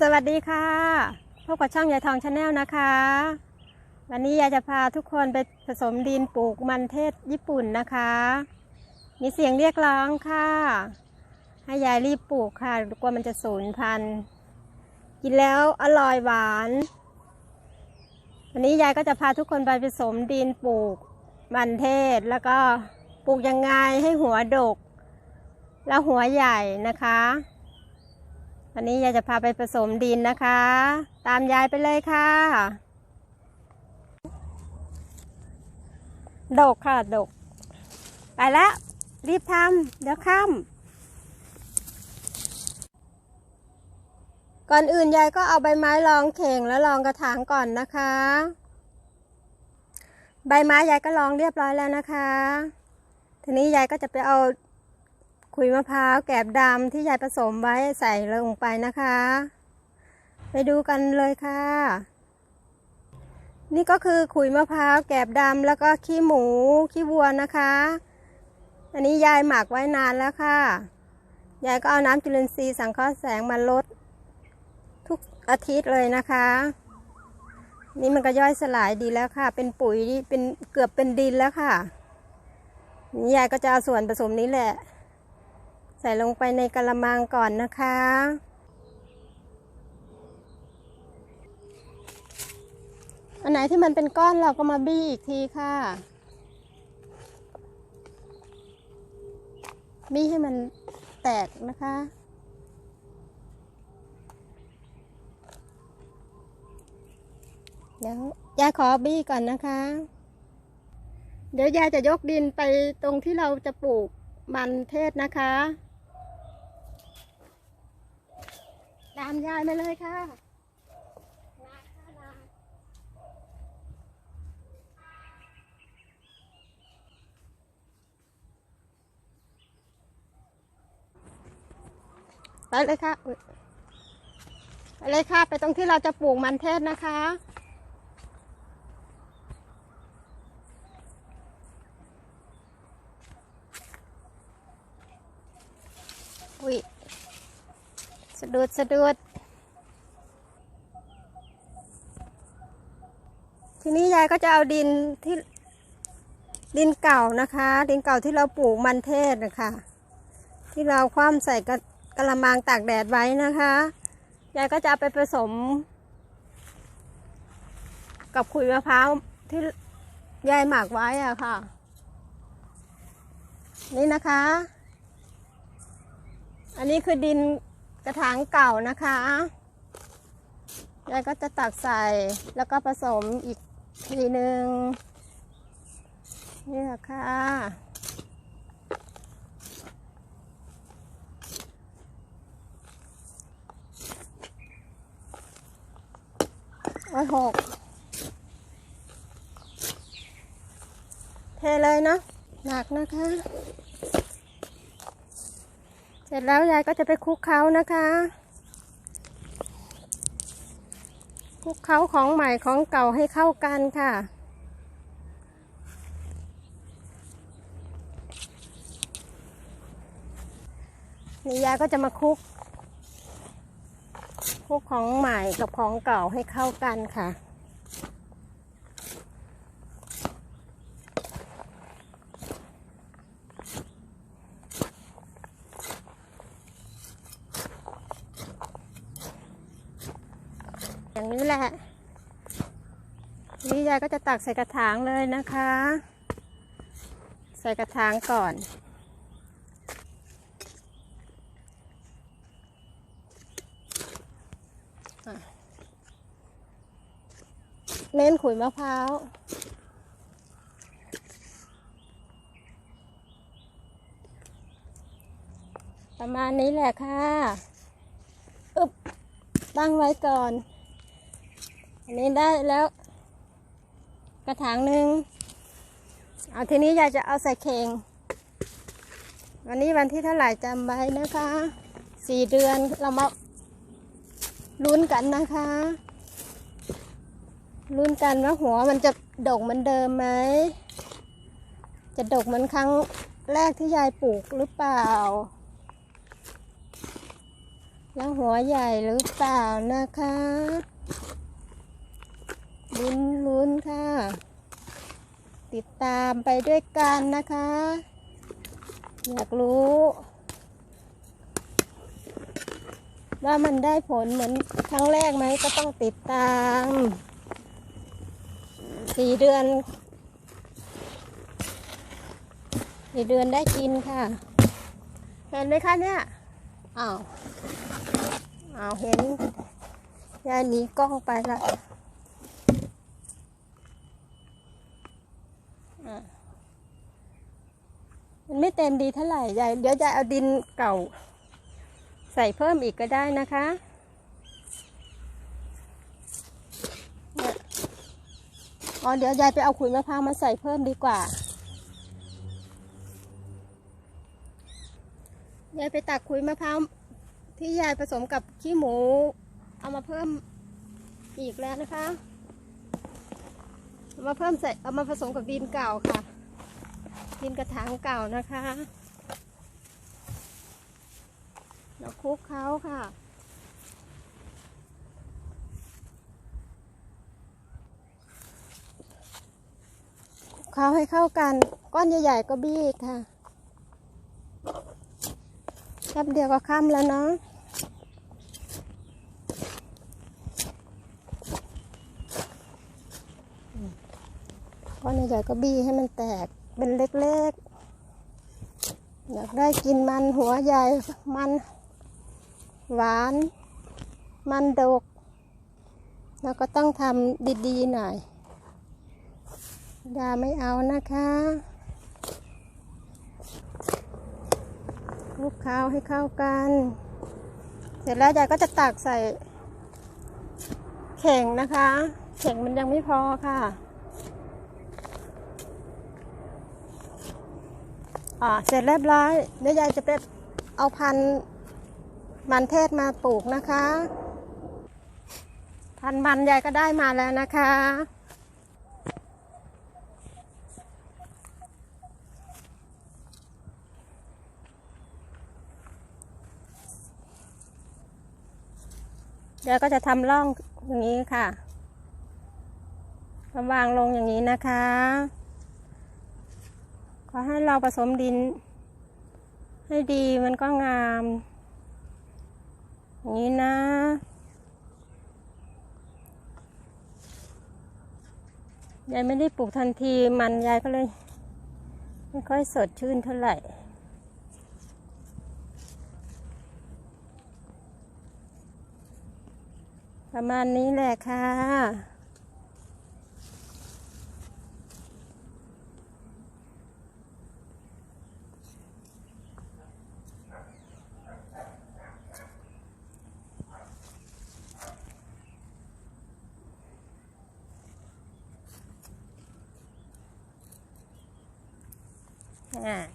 สวัสดีค่ะพบกับช่องยายทองชาแนลนะคะ วันนี้ยายจะพาทุกคนไปผสมดินปลูกมันเทศญี่ปุ่นนะคะ มีเสียงเรียกร้องค่ะ ให้ยายรีบปลูกค่ะกลัวมันจะสูญพันธุ์กินแล้วอร่อยหวาน วันนี้ยายก็จะพาทุกคนไปผสมดินปลูกมันเทศแล้วก็ปลูกยังไงให้หัวดก แล้วหัวใหญ่นะคะ วันนี้ยายจะพาไปผสมดินนะคะ ตามยายไปเลยค่ะ ดกค่ะ ดก ไปแล้ว รีบทำเดี๋ยวค่ำก่อนอื่นยายก็เอาใบไม้รองเข่งแล้วรองกระถางก่อนนะคะ ใบไม้ยายก็รองเรียบร้อยแล้วนะคะ ทีนี้ยายก็จะไปเอา ขุยมะพร้าวแกบดำที่ยายผสมไว้ใส่ลงไปนะคะ ไปดูกันเลยค่ะ นี่ก็คือขุยมะพร้าวแกบดำแล้วก็ขี้หมูขี้วัวนะคะ อันนี้ยายหมักไว้นานแล้วค่ะ ยายก็เอาน้ำจุลินทรีย์สังเคราะห์แสงมาลดทุกอาทิตย์เลยนะคะ นี่มันก็ย่อยสลายดีแล้วค่ะ เป็นปุ๋ยเป็นเกือบเป็นดินแล้วค่ะยายก็จะเอาส่วนผสมนี้แหละ ส่ลงไปในกระมังก่อนนะคะ อันไหนที่มันเป็นก้อนเราก็มาบี้อีกทีค่ะ บี้ให้มันแตกนะคะเดี๋ยวยายขอบี้ก่อนนะคะ เดี๋ยวยายจะยกดินไปตรงที่เราจะปลูกมันเทศนะคะ ตามยายมาเลยค่ะไปเลยค่ะไปเลยค่ะ ไปตรงที่เราจะปลูกมันเทศนะคะ อุ้ยสะดุดสะดุด ทีนี้ยายก็จะเอาดินที่ดินเก่านะคะ ดินเก่าที่เราปลูกมันเทศนะคะ ที่เราคว่ำใส่กระกระมังตากแดดไว้นะคะยายก็จะเอาไปผสม กับขุยมะพร้าวที่ยายหมักไว้อะค่ะ นี่นะคะ อันนี้คือดินกระถางเก่านะคะยายก็จะตักใส่แล้วก็ผสมอีก ทีหนึ่งเนี่แหละค่ะโอ้ยหกเทเลยเนาะหนักนะคะ เสร็จแล้วยายก็จะไปคลุกเคล้านะคะ คลุกเคล้าของใหม่ของเก่าให้เข้ากันค่ะ นี่ยายก็จะมาคลุกคลุกของใหม่กับของเก่าให้เข้ากันค่ะ นี้แหละนี่ยายก็จะตักใส่กระถางเลยนะคะ ใส่กระถางก่อน เน้นขุยมะพร้าวประมาณนี้แหละค่ะ อึบตั้งไว้ก่อน อันนี้ได้แล้ว กระถางหนึ่งเอาทีนี้ยายจะเอาใส่เข่งวันนี้วันที่เท่าไหร่จำไว้นะคะสี่เดือนเรามาลุ้นกันนะคะลุ้นกันว่าหัวมันจะดกเหมือนเดิมไหมจะดกเหมือนครั้งแรกที่ยายปลูกหรือเปล่า แล้วหัวใหญ่หรือเปล่านะคะ ลุ้นลุ้นๆค่ะ ติดตามไปด้วยกันนะคะ อยากรู้ ว่ามันได้ผลเหมือนครั้งแรกไหมก็ต้องติดตามสี่เดือนสี่เดือนได้กินค่ะ เห็นไหมคะเนี่ยอ้าวอ้าวเห็นยายหนีกล้องไปละ มันไม่เต็มดีเท่าไหร่ยายเดี๋ยวยายเอาดินเก่า ใส่เพิ่มอีกก็ได้นะคะเนี่ยอ๋อเดี๋ยวยายไปเอาขุยมะพร้าวมาใส่เพิ่มดีกว่ายายไปตักขุยมะพร้าวที่ยายผสมกับขี้หมู เอามาเพิ่มอีกแล้วนะคะ เอามาเพิ่มใส่เอามาผสมกับดินเก่าค่ะ ดินกระถางเก่านะคะแล้วคลุกเขาค่ะคลุกเขาให้เข้ากัน ก้อนใหญ่ๆก็บี้ค่ะแป๊บเดียวก็ค่ำแล้วเนาะก้อนใหญ่ๆก็บี้ให้มันแตก เป็นเล็กๆ อยากได้กินมันหัวใหญ่ มันหวาน มันดก แล้วก็ต้องทำดีๆหน่อยยาไม่เอานะคะคลุกเคล้าให้เข้ากัน เสร็จแล้วยายก็จะตักใส่ เข่งนะคะ เข่งมันยังไม่พอค่ะ อ่าเสร็จเรียบร้อยเดี๋ยวยายจะไปเอาพันธุ์มันเทศมาปลูกนะคะ พันธุ์มันยายก็ได้มาแล้วนะคะเดี๋ยวก็จะทำร่องอย่างนี้ค่ะวางลงอย่างนี้นะคะ อให้เราผสมดิน ให้ดีมันก็งาม อย่างนี้นะ ยายไม่ได้ปลูกทันทีมันยายก็เลย ไม่ค่อยสดชื่นเท่าไหร่ประมาณนี้แหละค่ะ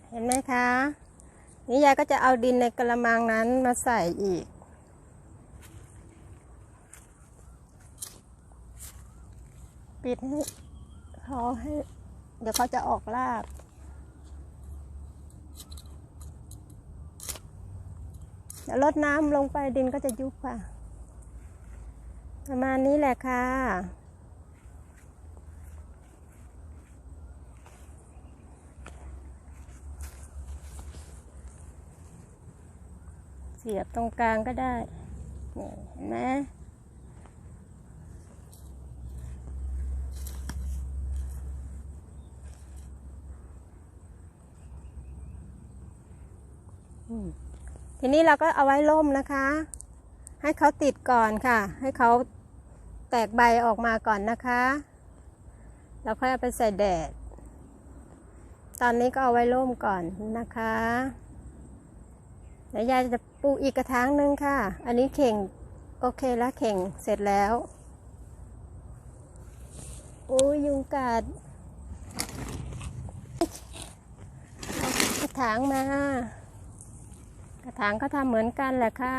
เห็นไหมคะ นี่ยายก็จะเอาดินในกระมังนั้นมาใส่อีก ปิดให้เขาให้ เดี๋ยวเขาจะออกรากเดี๋ยวลดน้ำลงไปดินก็จะยุบค่ะ ประมาณนี้แหละค่ะ เสียบตรงกลางก็ได้นี่เห็นไหมอืมทีนี้เราก็เอาไว้ร่มนะคะ ให้เขาติดก่อนค่ะ ให้เขาแตกใบออกมาก่อนนะคะ แล้วค่อยเอาไปใส่แดด ตอนนี้ก็เอาไว้ร่มก่อนนะคะ เดี๋ยวยายจะปูอีกกระถางหนึ่งค่ะ อันนี้เข่งโอเคแล้วเข่งเสร็จแล้วโอ้ยยุงกัดกระถางมากระถางก็ทำเหมือนกันแหละค่ะ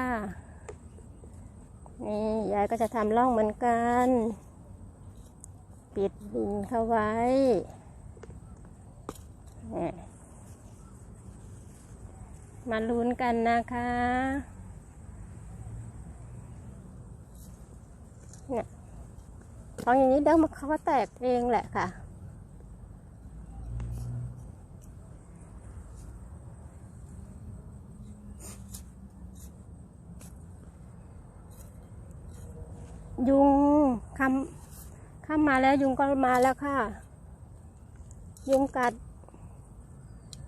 นี่ยายก็จะทำร่องเหมือนกัน ปิดดินเข้าไว้นี่ มาลุ้นกันนะคะเนี่ยของอย่างนี้เดี๋ยวมันเขาก็แตกเองแหละค่ะ ยุงคำข้ามมาแล้วยุงก็มาแล้วค่ะ ยุงกัด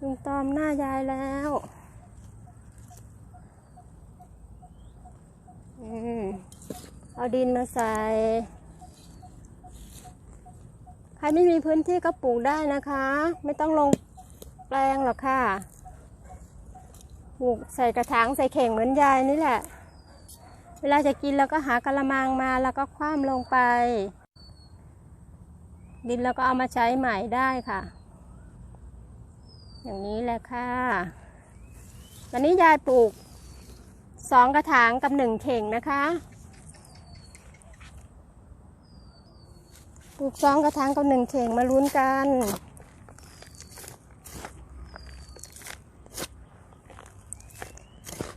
ยุงตอมหน้ายายแล้ว อืม เอาดินมาใส่ ใครไม่มีพื้นที่ก็ปลูกได้นะคะ ไม่ต้องลงแปลงหรอกค่ะ ปลูกใส่กระถางใส่เข่งเหมือนยายนี่แหละ เวลาจะกินเราก็หากระมังมาแล้วก็คว่ำลงไป ดินเราก็เอามาใช้ใหม่ได้ค่ะ อย่างนี้แหละค่ะวันนี้ยายปลูกสองกระถางกับหนึ่งเข่งนะคะ ลูกสองกระถางกับหนึ่งเข่งมาลุ้นกัน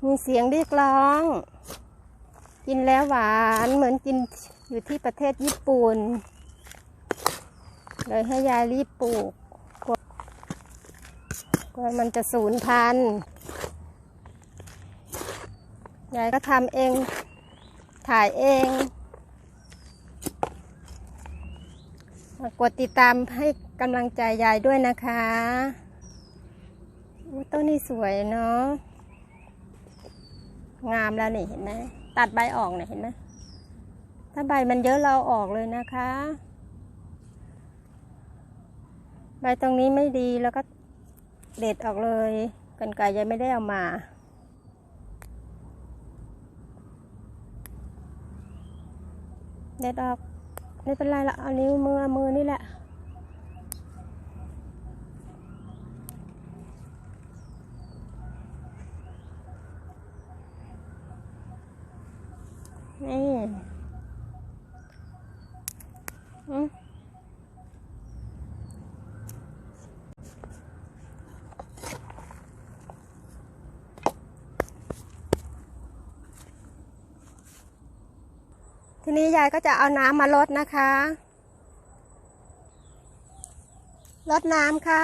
มีเสียงเรียกร้อง กินแล้วหวานเหมือนกินอยู่ที่ประเทศญี่ปุ่น เลยให้ยายรีบปลูกกลัวกลัวมันจะสูญพันธุ์ยายก็ทำเอง ถ่ายเอง กดติดตามให้กำลังใจยายด้วยนะคะต้นนี้สวยเนาะงามแล้วนี่เห็นไหมตัดใบออกเนี่ยเห็นไหมถ้าใบมันเยอะเราออกเลยนะคะ ใบตรงนี้ไม่ดีแล้วก็เด็ดออกเลยกันไก่ยังไม่ได้เอามา เด็ดออก ไม่เป็นไรละเอานิ้วมือมือนี่แหละ นี่อืม นี้ยายก็จะเอาน้ำมาลดนะคะ ลดน้ำค่ะ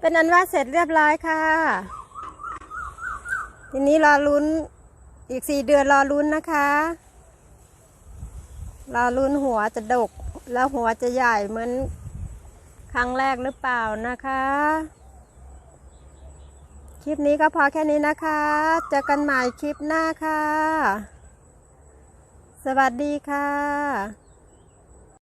เป็นอันว่าเสร็จเรียบร้อยค่ะ ทีนี้รอลุ้นอีกสี่เดือนรอลุ้นนะคะ รอลุ้นหัวจะดก แล้วหัวจะใหญ่เหมือนครั้งแรกหรือเปล่านะคะ ลิปนี้ก็พอแค่นี้นะคะ เจอกันใหม่คลิปหน้าค่ะ สวัสดีค่ะ